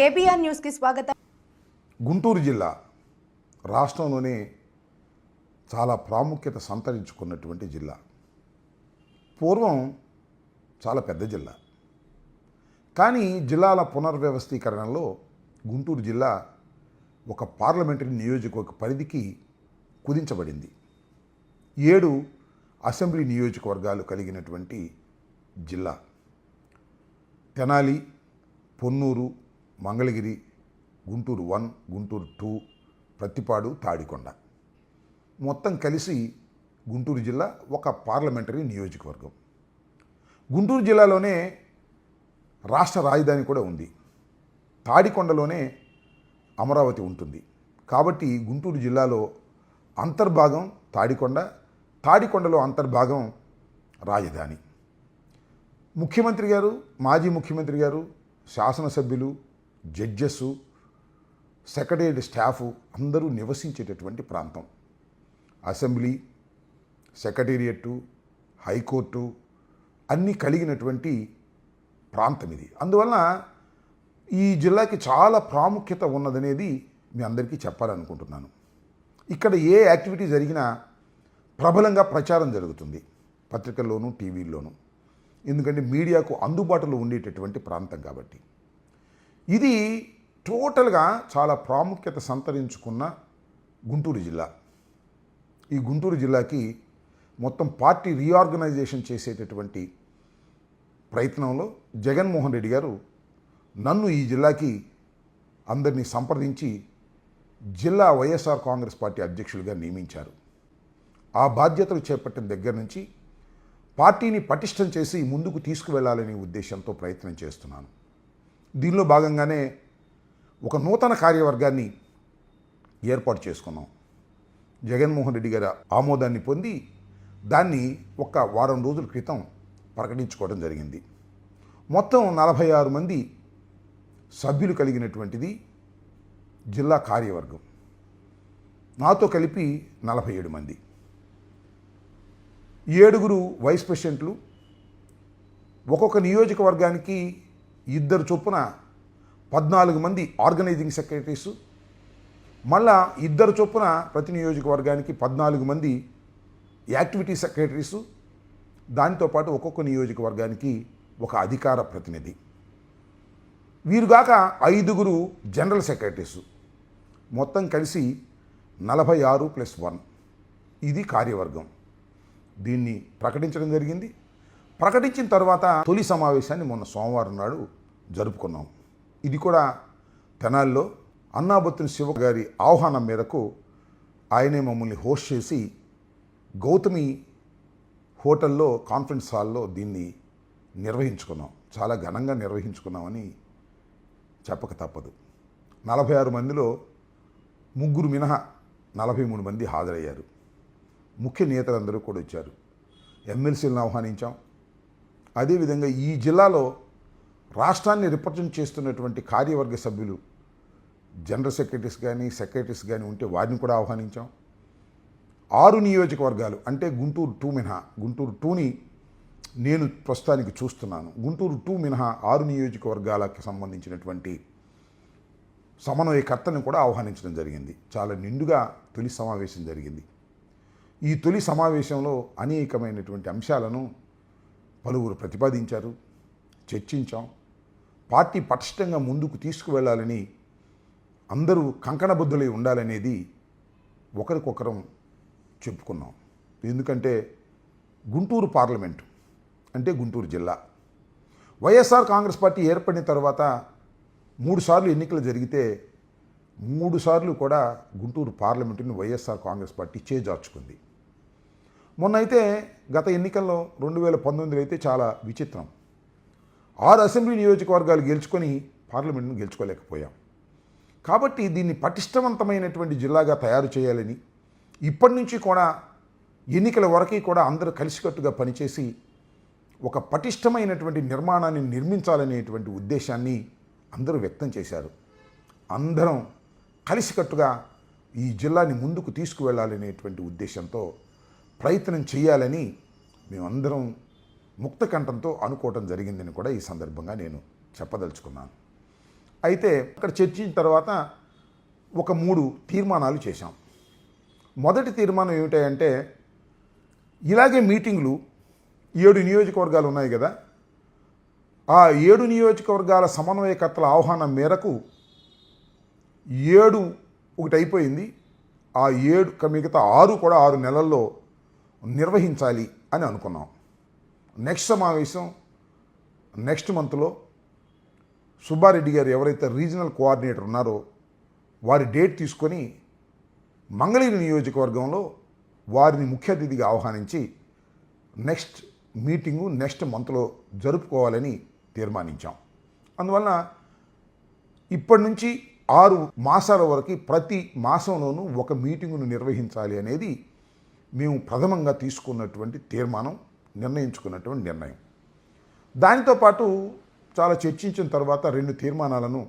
KBR న్యూస్కి స్వాగతం. గుంటూరు జిల్లా రాష్ట్రంలోనే చాలా ప్రాముఖ్యత సంతరించుకున్నటువంటి జిల్లా. పూర్వం చాలా పెద్ద జిల్లా. కానీ జిల్లాల పునర్వ్యవస్థీకరణలో గుంటూరు జిల్లా ఒక పార్లమెంటరీ నియోజకవర్గ పరిధికి కుదించబడింది. ఏడు అసెంబ్లీ నియోజకవర్గాలు కలిగినటువంటి జిల్లా. Tenali Ponnur Mangalagiri Guntur one Guntur two Prathipadu Tadikonda. మొత్తం కలిసి గుంటూరు జిల్లా ఒక పార్లమెంటరీ నియోజకవర్గం. గుంటూరు జిల్లాలోనే రాష్ట్ర రాజధాని కూడా ఉంది. తాడికొండలోనే అమరావతి ఉంటుంది. కాబట్టి గుంటూరు జిల్లాలో అంతర్భాగం తాడికొండ తాడికొండలో అంతర్భాగం రాజధాని. ముఖ్యమంత్రి గారు మాజీ ముఖ్యమంత్రి గారు శాసనసభ్యులు జడ్జెస్ సెక్రటేరియట్ స్టాఫ్ అందరూ నివసించేటటువంటి ప్రాంతం. అసెంబ్లీ సెక్రటేరియట్టు హైకోర్టు అన్నీ కలిగినటువంటి ప్రాంతం ఇది అందువలన ఈ జిల్లాకి చాలా ప్రాముఖ్యత ఉన్నదనేది మీ అందరికీ చెప్పాలనుకుంటున్నాను. ఇక్కడ ఏ యాక్టివిటీ జరిగినా ప్రబలంగా ప్రచారం జరుగుతుంది పత్రికల్లోనూ టీవీల్లోనూ. ఎందుకంటే మీడియాకు అందుబాటులో ఉండేటటువంటి ప్రాంతం కాబట్టి. ఇది టోటల్గా చాలా ప్రాముఖ్యత సంతరించుకున్న గుంటూరు జిల్లా. ఈ గుంటూరు జిల్లాకి మొత్తం పార్టీ రీఆర్గనైజేషన్ చేసేటటువంటి ప్రయత్నంలో జగన్మోహన్ రెడ్డి గారు నన్ను ఈ జిల్లాకి అందరినీ సంప్రదించి జిల్లా వైఎస్ఆర్ కాంగ్రెస్ పార్టీ అధ్యక్షులుగా నియమించారు. ఆ బాధ్యతలు చేపట్టిన దగ్గర నుంచి పార్టీని పటిష్టం చేసి ముందుకు తీసుకువెళ్ళాలనే ఉద్దేశంతో ప్రయత్నం చేస్తున్నాను. దీనిలో భాగంగానే ఒక నూతన కార్యవర్గాన్ని ఏర్పాటు చేసుకున్నాం. జగన్మోహన్ రెడ్డి గారి ఆమోదాన్ని పొంది దాన్ని ఒక వారం రోజుల క్రితం ప్రకటించుకోవడం జరిగింది. మొత్తం నలభై ఆరు మంది సభ్యులు కలిగినటువంటిది జిల్లా కార్యవర్గం. నాతో కలిపి నలభై ఏడు మంది. ఏడుగురు వైస్ ప్రెసిడెంట్లు ఒక్కొక్క నియోజకవర్గానికి ఇద్దరు చొప్పున పద్నాలుగు మంది ఆర్గనైజింగ్ సెక్రటరీస్ మళ్ళా ఇద్దరు చొప్పున ప్రతి నియోజకవర్గానికి పద్నాలుగు మంది యాక్టివిటీ సెక్రటరీసు దాంతోపాటు ఒక్కొక్క నియోజకవర్గానికి ఒక అధికార ప్రతినిధి. వీరుగాక ఐదుగురు జనరల్ సెక్రటరీసు మొత్తం కలిసి నలభై ఆరు ప్లస్ వన్. ఇది కార్యవర్గం. దీన్ని ప్రకటించడం జరిగింది. ప్రకటించిన తర్వాత తొలి సమావేశాన్ని మొన్న సోమవారం నాడు జరుపుకున్నాం. ఇది కూడా తెనాల్లో అన్నాబొత్తుని శివ గారి ఆహ్వానం మేరకు ఆయనే మమ్మల్ని హోస్ట్ చేసి గౌతమి హోటల్లో కాన్ఫరెన్స్ హాల్లో దీన్ని నిర్వహించుకున్నాం. చాలా ఘనంగా నిర్వహించుకున్నామని చెప్పక తప్పదు. నలభై ఆరు మందిలో ముగ్గురు మినహా నలభై మూడు మంది హాజరయ్యారు. ముఖ్య నేతలందరూ కూడా వచ్చారు. ఎమ్మెల్సీలను ఆహ్వానించాం. అదేవిధంగా ఈ జిల్లాలో రాష్ట్రాన్ని రిప్రజెంట్ చేస్తున్నటువంటి కార్యవర్గ సభ్యులు జనరల్ సెక్రటరీస్ కానీ సెక్రటరీస్ కానీ ఉంటే వారిని కూడా ఆహ్వానించాం. ఆరు నియోజకవర్గాలు అంటే గుంటూరు టూ మినహా గుంటూరు టూని నేను ప్రస్తుతానికి చూస్తున్నాను. గుంటూరు టూ మినహా ఆరు నియోజకవర్గాలకు సంబంధించినటువంటి సమన్వయకర్తను కూడా ఆహ్వానించడం జరిగింది. చాలా నిండుగా తొలి సమావేశం జరిగింది. ఈ తొలి సమావేశంలో అనేకమైనటువంటి అంశాలను పలువురు ప్రతిపాదించారు చర్చించాం. పార్టీ పటిష్టంగా ముందుకు తీసుకువెళ్ళాలని అందరూ కంకణబద్ధులై ఉండాలనేది ఒకరికొకరం చెప్పుకున్నాం. ఎందుకంటే గుంటూరు పార్లమెంటు అంటే గుంటూరు జిల్లా. వైఎస్ఆర్ కాంగ్రెస్ పార్టీ ఏర్పడిన తర్వాత మూడు సార్లు ఎన్నికలు జరిగితే మూడు సార్లు కూడా గుంటూరు పార్లమెంటుని వైఎస్ఆర్ కాంగ్రెస్ పార్టీ చేజార్చుకుంది. మొన్న అయితే గత ఎన్నికల్లో రెండు వేల పంతొమ్మిదిలో అయితే చాలా విచిత్రం. ఆరు అసెంబ్లీ నియోజకవర్గాలు గెలుచుకొని పార్లమెంట్ను గెలుచుకోలేకపోయాం. కాబట్టి దీన్ని పటిష్టవంతమైనటువంటి జిల్లాగా తయారు చేయాలని ఇప్పటి నుంచి కూడా ఎన్నికల వరకు కూడా అందరూ కలిసికట్టుగా పనిచేసి ఒక పటిష్టమైనటువంటి నిర్మాణాన్ని నిర్మించాలనేటువంటి ఉద్దేశాన్ని అందరూ వ్యక్తం చేశారు. అందరం కలిసికట్టుగా ఈ జిల్లాని ముందుకు తీసుకువెళ్ళాలనేటువంటి ఉద్దేశంతో ప్రయత్నం చేయాలని మేమందరం ముక్త కంఠంతో అనుకోవటం జరిగిందని కూడా ఈ సందర్భంగా నేను చెప్పదలుచుకున్నాను. అయితే అక్కడ చర్చించిన తర్వాత ఒక మూడు తీర్మానాలు చేశాం. మొదటి తీర్మానం ఏమిటంటే ఇలాగే మీటింగ్లు ఏడు నియోజకవర్గాలు ఉన్నాయి కదా ఆ ఏడు నియోజకవర్గాల సమన్వయకర్తల ఆహ్వానం మేరకు ఏడు ఒకటి అయిపోయింది. ఆ ఏడు మిగతా ఆరు కూడా ఆరు నెలల్లో నిర్వహించాలి అని అనుకున్నాం. నెక్స్ట్ సమావేశం నెక్స్ట్ మంత్లో సుబ్బారెడ్డి గారు ఎవరైతే రీజనల్ కోఆర్డినేటర్ ఉన్నారో వారి డేట్ తీసుకొని మంగళగిరి నియోజకవర్గంలో వారిని ముఖ్య అతిథిగా ఆహ్వానించి నెక్స్ట్ మీటింగు నెక్స్ట్ మంత్లో జరుపుకోవాలని తీర్మానించాం. అందువలన ఇప్పటి నుంచి ఆరు మాసాల వరకు ప్రతి మాసంలోనూ ఒక మీటింగును నిర్వహించాలి అనేది మేము ప్రథమంగా తీసుకున్నటువంటి తీర్మానం. నిర్ణయించుకున్నటువంటి నిర్ణయం. దానితో పాటు చాలా చర్చించిన తర్వాత రెండు తీర్మానాలను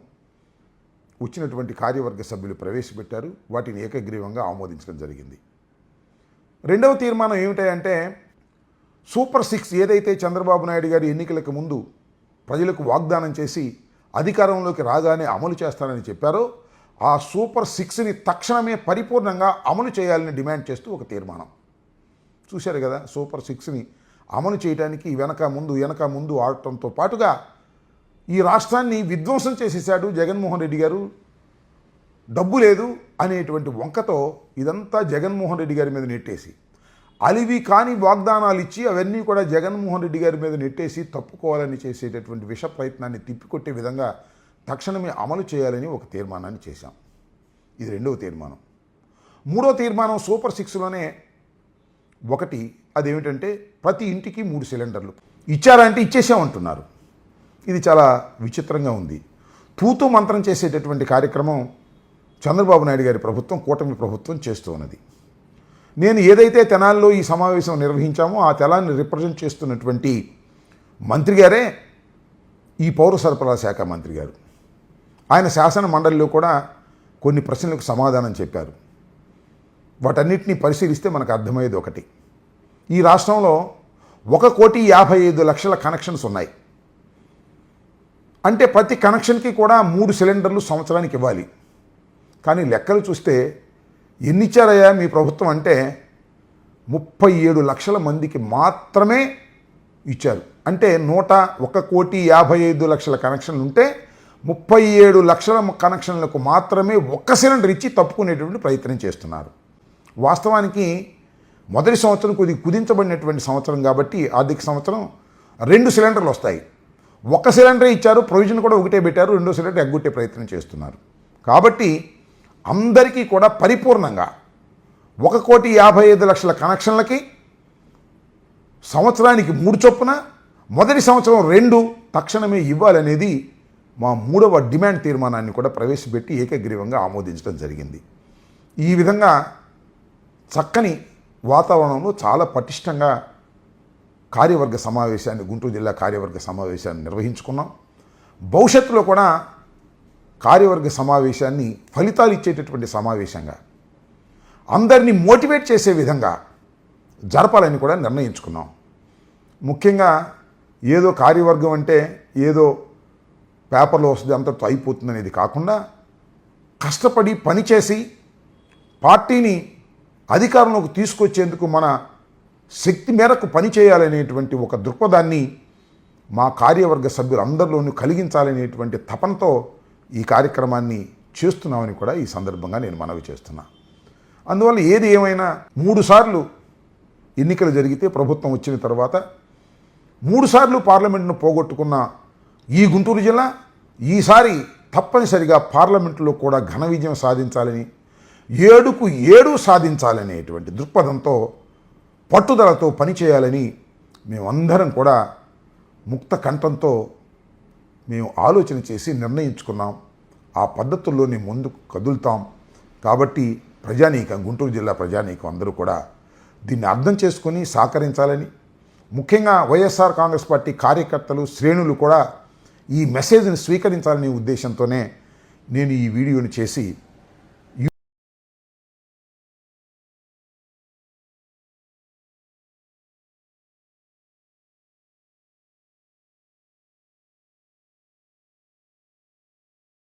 వచ్చినటువంటి కార్యవర్గ సభ్యులు ప్రవేశపెట్టారు. వాటిని ఏకగ్రీవంగా ఆమోదించడం జరిగింది. రెండవ తీర్మానం ఏమిటంటే సూపర్ సిక్స్ ఏదైతే చంద్రబాబు నాయుడు గారి ఎన్నికలకు ముందు ప్రజలకు వాగ్దానం చేసి అధికారంలోకి రాగానే అమలు చేస్తానని చెప్పారో ఆ సూపర్ సిక్స్ని తక్షణమే పరిపూర్ణంగా అమలు చేయాలని డిమాండ్ చేస్తూ ఒక తీర్మానం. చూశారు కదా సూపర్ సిక్స్ని అమలు చేయడానికి వెనక ముందు వెనక ముందు ఆడటంతో పాటుగా ఈ రాష్ట్రాన్ని విధ్వంసం చేసేసాడు జగన్మోహన్ రెడ్డి గారు. డబ్బు లేదు అనేటువంటి వంకతో ఇదంతా జగన్మోహన్ రెడ్డి గారి మీద నెట్టేసి అలివి కాని వాగ్దానాలు ఇచ్చి అవన్నీ కూడా జగన్మోహన్ రెడ్డి గారి మీద నెట్టేసి తప్పుకోవాలని చేసేటటువంటి విష ప్రయత్నాన్ని తిప్పికొట్టే విధంగా తక్షణమే అమలు చేయాలని ఒక తీర్మానాన్ని చేశాం. ఇది రెండవ తీర్మానం. మూడో తీర్మానం సూపర్ సిక్స్లోనే ఒకటి అదేమిటంటే ప్రతి ఇంటికి మూడు సిలిండర్లు. ఇచ్చారంటే ఇచ్చేసామంటున్నారు. ఇది చాలా విచిత్రంగా ఉంది. తూతూ మంత్రం చేసేటటువంటి కార్యక్రమం చంద్రబాబు నాయుడు గారి ప్రభుత్వం కూటమి ప్రభుత్వం చేస్తూ ఉన్నది నేను ఏదైతే తెనాల్లో ఈ సమావేశం నిర్వహించామో ఆ తెలాన్ని రిప్రజెంట్ చేస్తున్నటువంటి మంత్రి గారే ఈ పౌర సరఫరా శాఖ మంత్రి గారు. ఆయన శాసన మండలిలో కూడా కొన్ని ప్రశ్నలకు సమాధానం చెప్పారు. వాటన్నిటిని పరిశీలిస్తే మనకు అర్థమయ్యేది ఒకటి. ఈ రాష్ట్రంలో ఒక కోటి యాభై ఐదు లక్షల కనెక్షన్స్ ఉన్నాయి. అంటే ప్రతి కనెక్షన్కి కూడా మూడు సిలిండర్లు సంవత్సరానికి ఇవ్వాలి. కానీ లెక్కలు చూస్తే ఎన్నిచ్చారయ్యా మీ ప్రభుత్వం అంటే ముప్పై ఏడు లక్షల మందికి మాత్రమే ఇచ్చారు. అంటే నూట ఒక కోటి యాభై ఐదు లక్షల కనెక్షన్లు ఉంటే ముప్పై ఏడు లక్షల కనెక్షన్లకు మాత్రమే ఒక్క సిలిండర్ ఇచ్చి తప్పుకునేటువంటి ప్రయత్నం చేస్తున్నారు. వాస్తవానికి మొదటి సంవత్సరం కొద్ది కుదించబడినటువంటి సంవత్సరం కాబట్టి ఆర్థిక సంవత్సరం రెండు సిలిండర్లు వస్తాయి. ఒక సిలిండరే ఇచ్చారు ప్రొవిజన్ కూడా ఒకటే పెట్టారు రెండో సిలిండర్ ఎగ్గొట్టే ప్రయత్నం చేస్తున్నారు. కాబట్టి అందరికీ కూడా పరిపూర్ణంగా ఒక కోటి యాభై ఐదు లక్షల కనెక్షన్లకి సంవత్సరానికి మూడు చొప్పున మొదటి సంవత్సరం రెండు తక్షణమే ఇవ్వాలనేది మా మూడవ డిమాండ్ తీర్మానాన్ని కూడా ప్రవేశపెట్టి ఏకగ్రీవంగా ఆమోదించడం జరిగింది. ఈ విధంగా చక్కని వాతావరణంలో చాలా పటిష్టంగా కార్యవర్గ సమావేశాన్ని గుంటూరు జిల్లా కార్యవర్గ సమావేశాన్ని నిర్వహించుకున్నాం. భవిష్యత్తులో కూడా కార్యవర్గ సమావేశాన్ని ఫలితాలు ఇచ్చేటటువంటి సమావేశంగా అందరినీ మోటివేట్ చేసే విధంగా జరపాలని కూడా నిర్ణయించుకున్నాం. ముఖ్యంగా ఏదో కార్యవర్గం అంటే ఏదో పేపర్లో వస్తుంది అంతటితో అయిపోతుంది అనేది కాకుండా కష్టపడి పనిచేసి పార్టీని అధికారంలోకి తీసుకొచ్చేందుకు మన శక్తి మేరకు పనిచేయాలనేటువంటి ఒక దృక్పథాన్ని మా కార్యవర్గ సభ్యులందరిలోనూ కలిగించాలనేటువంటి తపనతో ఈ కార్యక్రమాన్ని చేస్తున్నామని కూడా ఈ సందర్భంగా నేను మనవి చేస్తున్నా. అందువల్ల ఏది ఏమైనా మూడుసార్లు ఎన్నికలు జరిగితే ప్రభుత్వం వచ్చిన తర్వాత మూడుసార్లు పార్లమెంట్ను పోగొట్టుకున్న ఈ గుంటూరు జిల్లా ఈసారి తప్పనిసరిగా పార్లమెంటులో కూడా ఘన విజయం సాధించాలని ఏడుకు ఏడు సాధించాలనేటువంటి దృక్పథంతో పట్టుదలతో పనిచేయాలని మేమందరం కూడా ముక్త కంఠంతో మేము ఆలోచన చేసి నిర్ణయించుకున్నాం. ఆ పద్ధతుల్లోనే ముందుకు కదులుతాం. కాబట్టి ప్రజానీకం గుంటూరు జిల్లా ప్రజానీకం అందరూ కూడా దీన్ని అర్థం చేసుకొని సహకరించాలని ముఖ్యంగా వైఎస్ఆర్ కాంగ్రెస్ పార్టీ కార్యకర్తలు శ్రేణులు కూడా ఈ మెసేజ్ని స్వీకరించాలనే ఉద్దేశంతోనే నేను ఈ వీడియోని చేసి